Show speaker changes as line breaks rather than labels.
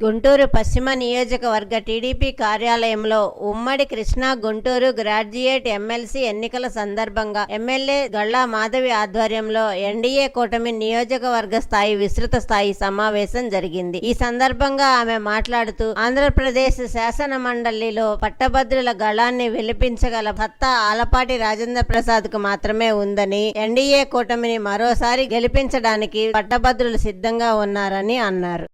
గుంటూరు పశ్చిమ నియోజకవర్గ టీడీపీ కార్యాలయంలో ఉమ్మడి కృష్ణా గుంటూరు గ్రాడ్యుయేట్ ఎమ్మెల్సీ ఎన్నికల సందర్భంగా ఎమ్మెల్యే గళ్ళా మాధవి ఆధ్వర్యంలో ఎన్డీఏ కూటమి నియోజకవర్గ స్థాయి విస్తృత స్థాయి సమావేశం జరిగింది. ఈ సందర్భంగా ఆమె మాట్లాడుతూ ఆంధ్రప్రదేశ్ శాసన మండలిలో పట్టభద్రుల గళాన్ని విలిపించగల సత్తా ఆలపాటి రాజేంద్ర ప్రసాద్కు మాత్రమే ఉందని ఎన్డీఏ కూటమిని మరోసారి గెలిపించడానికి పట్టభద్రులు సిద్ధంగా ఉన్నారని అన్నారు.